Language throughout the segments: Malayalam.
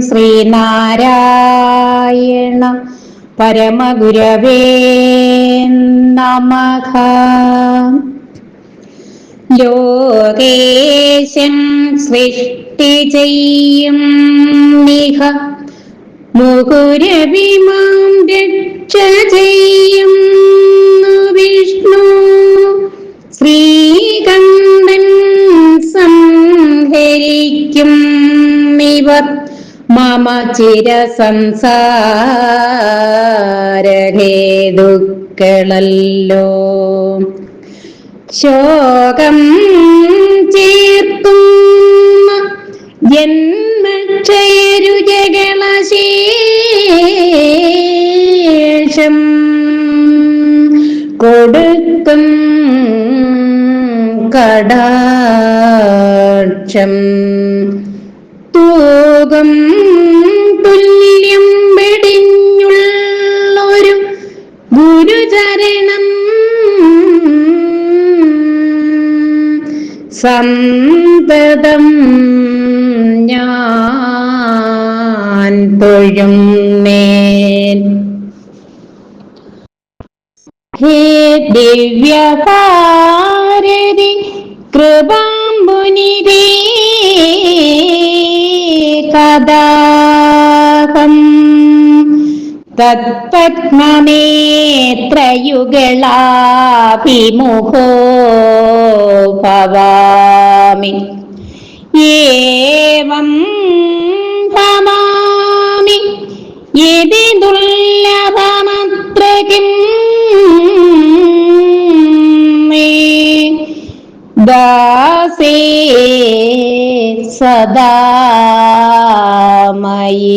ശ്രീനാരായണ പരമഗുരവേ നമഃ. ലോകേശം സൃഷ്ടി ചെയ്യും നിഹ. മുകുരവിമാം രക്ഷ ചെയ്യും വിഷ്ണു. ശ്രീകണ്ഠൻ സംഹരിക്കും ഇവർ. മമ ചിര സംസാരഹേതുക്കളല്ലോ ശോകം ചേർക്കുന്ന ജന്മക്ഷയരുജകളശേഷം കൊടുക്കും കടാക്ഷം. തൂകം സന്തതം ഞാൻ തൊഴും മേൻ ഹേ ദിവ്യഭാരതി കൃപാംബുനിരേ കദാഹം തത്പത്മനേത്രയുഗളാഭിമുഖോ ഭവാമി. ഏവം ഭവാമി യതി ദുർലഭമത്ര കിം ദാസേ സദാ മയി.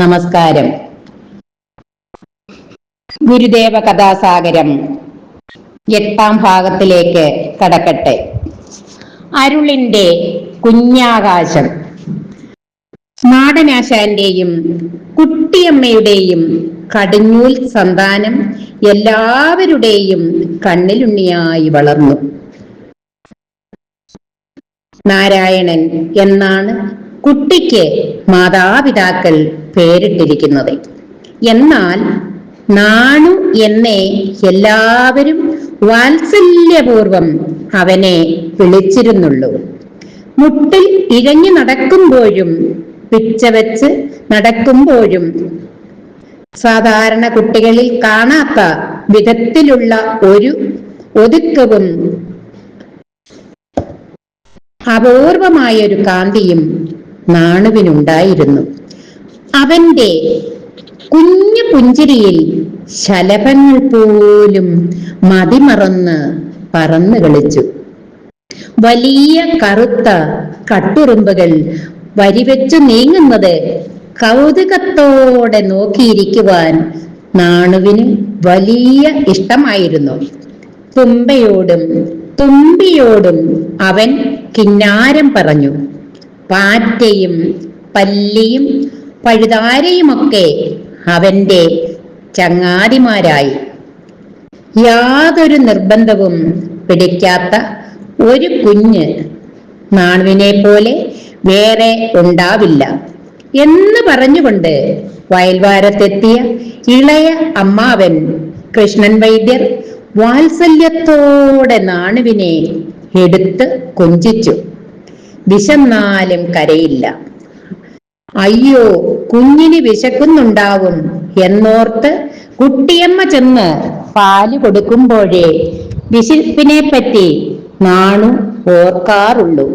നമസ്കാരം. ഗുരുദേവ കഥാസാഗരം എട്ടാം ഭാഗത്തിലേക്ക് കടക്കട്ടെ. അരുളിന്റെ കുഞ്ഞാകാശം. നാടനാശാന്റെയും കുട്ടിയമ്മയുടെയും കടിഞ്ഞൂൽ സന്താനം എല്ലാവരുടെയും കണ്ണിലുണ്ണിയായി വളർന്നു. നാരായണൻ എന്നാണ് കുട്ടിക്ക് മാതാപിതാക്കൾ പേരിട്ടിരിക്കുന്നത്. എന്നാൽ നാണു എന്നെ എല്ലാവരും വാത്സല്യപൂർവം അവനെ വിളിച്ചിരുന്നുള്ളൂ. മുട്ടിൽ ഇഴഞ്ഞു നടക്കുമ്പോഴും പിച്ച വെച്ച് നടക്കുമ്പോഴും സാധാരണ കുട്ടികളിൽ കാണാത്ത വിധത്തിലുള്ള ഒരു ഒതുക്കവും അപൂർവമായൊരു കാന്തിയും നാണുവിനുണ്ടായിരുന്നു. അവന്റെ കുഞ്ഞു പുഞ്ചിരിയിൽ ശലഭങ്ങൾ പോലും മതിമറന്ന് പറന്നു കളിച്ചു. വലിയ കറുത്ത കട്ടുറുമ്പുകൾ വരിവെച്ചു നീങ്ങുന്നത് കൗതുകത്തോടെ നോക്കിയിരിക്കുവാൻ നാണുവിന് വലിയ ഇഷ്ടമായിരുന്നു. തുമ്പയോടും തുമ്പിയോടും അവൻ കിന്നാരം പറഞ്ഞു. പാറ്റയും പല്ലിയും പഴുതാരയുമൊക്കെ അവന്റെ ചങ്ങാതിമാരായി. യാതൊരു നിർബന്ധവും പിടിക്കാത്ത ഒരു കുഞ്ഞ് നാണുവിനെ പോലെ വേറെ ഉണ്ടാവില്ല എന്ന് പറഞ്ഞുകൊണ്ട് വയൽവാരത്തെത്തിയ ഇളയ അമ്മാവൻ കൃഷ്ണൻ വൈദ്യർ വാത്സല്യത്തോടെ നാണുവിനെ എടുത്ത് കൊഞ്ചിച്ചു. വിശന്നാലും കരയില്ല. അയ്യോ കുഞ്ഞിന് വിശക്കുന്നുണ്ടാവും എന്നോർത്ത് കുട്ടിയമ്മ ചെന്ന് പാൽ കൊടുക്കുമ്പോഴേ വിശപ്പിനെ പറ്റി നാണു ഓർക്കാറുള്ളൂ.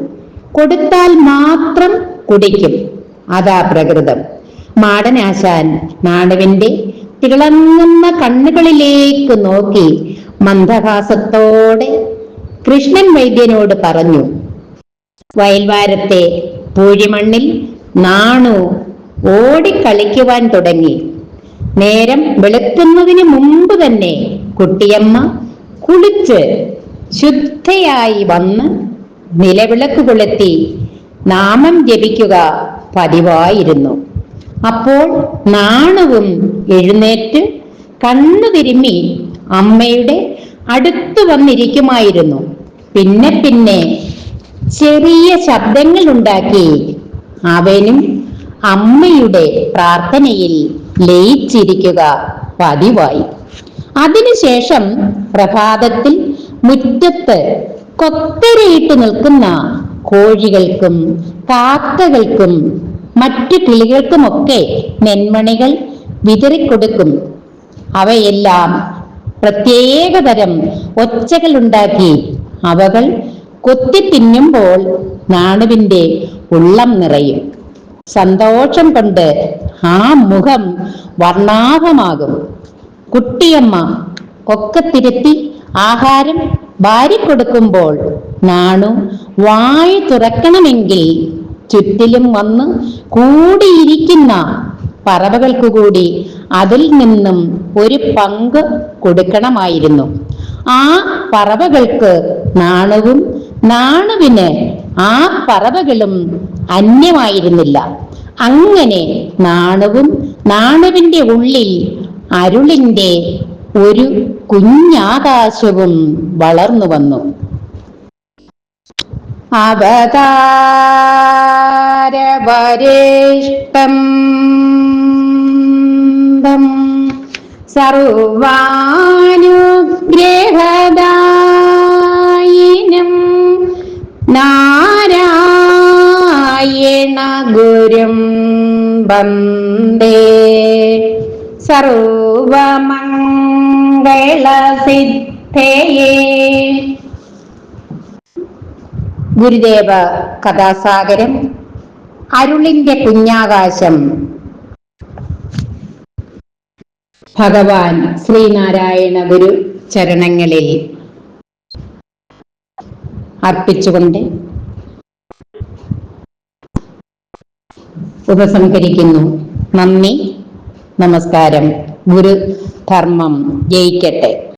കൊടുത്താൽ മാത്രം കുടിക്കും. അതാ പ്രകൃതം. മാടനാശാൻ നാണുവിന്റെ തിളങ്ങുന്ന കണ്ണുകളിലേക്ക് നോക്കി മന്ദഹാസത്തോടെ കൃഷ്ണൻ വൈദ്യനോട് പറഞ്ഞു വയൽവാരത്തെ പൂഴിമണ്ണിൽ നാണു ഓടിക്കളിക്കുവാൻ തുടങ്ങി. നേരം വെളുക്കുന്നതിന് മുമ്പ് തന്നെ കുട്ടിയമ്മ കുളിച്ച് ശുദ്ധയായി വന്ന് നിലവിളക്ക് കൊളുത്തി നാമം ജപിക്കുക പതിവായിരുന്നു. അപ്പോൾ നാണവും എഴുന്നേറ്റ് കണ്ണു തിരുമ്മി അമ്മയുടെ അടുത്തു വന്നിരിക്കുമായിരുന്നു. പിന്നെ പിന്നെ ചെറിയ ശബ്ദങ്ങൾ ഉണ്ടാക്കി അവനും അമ്മയുടെ പ്രാർത്ഥനയിൽ ലയിച്ചിരിക്കുക പതിവായി. അതിനുശേഷം പ്രഭാതത്തിൽ മുറ്റത്ത് കൊത്തരയിട്ട് നിൽക്കുന്ന കോഴികൾക്കും കാക്കകൾക്കും മറ്റു കിളികൾക്കുമൊക്കെ നെന്മണികൾ വിതറിക്കൊടുക്കും. അവയെല്ലാം പ്രത്യേകതരം ഒച്ചകളുണ്ടാക്കി അവകൾ കൊത്തി തിന്നുമ്പോൾ നാണുവിന്റെ ഉള്ളം നിറയും. സന്തോഷം കൊണ്ട് ആ മുഖം വർണാഭമാകും. കുട്ടിയമ്മ ഒക്കെ തിരുത്തി ആഹാരം വാരിക്കൊടുക്കുമ്പോൾ നാണു വായു തുറക്കണമെങ്കിൽ ചുറ്റിലും വന്ന് കൂടിയിരിക്കുന്ന പറവകൾക്കു കൂടി അതിൽ നിന്നും ഒരു പങ്ക് കൊടുക്കണമായിരുന്നു. ആ പറവകൾക്ക് നാണുവും നാണുവിന് ആ പറവകളും അന്യമായിരുന്നില്ല. അങ്ങനെ നാണുവും നാണുവിന്റെ ഉള്ളിൽ അരുളിന്റെ ഒരു കുഞ്ഞാകാശവും വളർന്നു വന്നു. അവതാരവരേഷ്ടം സർവാനുഗ്രഹദായിനം വന്ദേ. സർവമംഗളസിദ്ധയേ. ഗുരുദേവ കഥാസാഗരം അരുളിന്റെ കുഞ്ഞാകാശം. ഭഗവാൻ ശ്രീനാരായണ ഗുരു ചരണങ്ങളിൽ അർപ്പിച്ചുകൊണ്ട് ഉപസംഹരിക്കുന്നു. നന്ദി. നമസ്കാരം. ഗുരു ധർമ്മം ജയിക്കട്ടെ.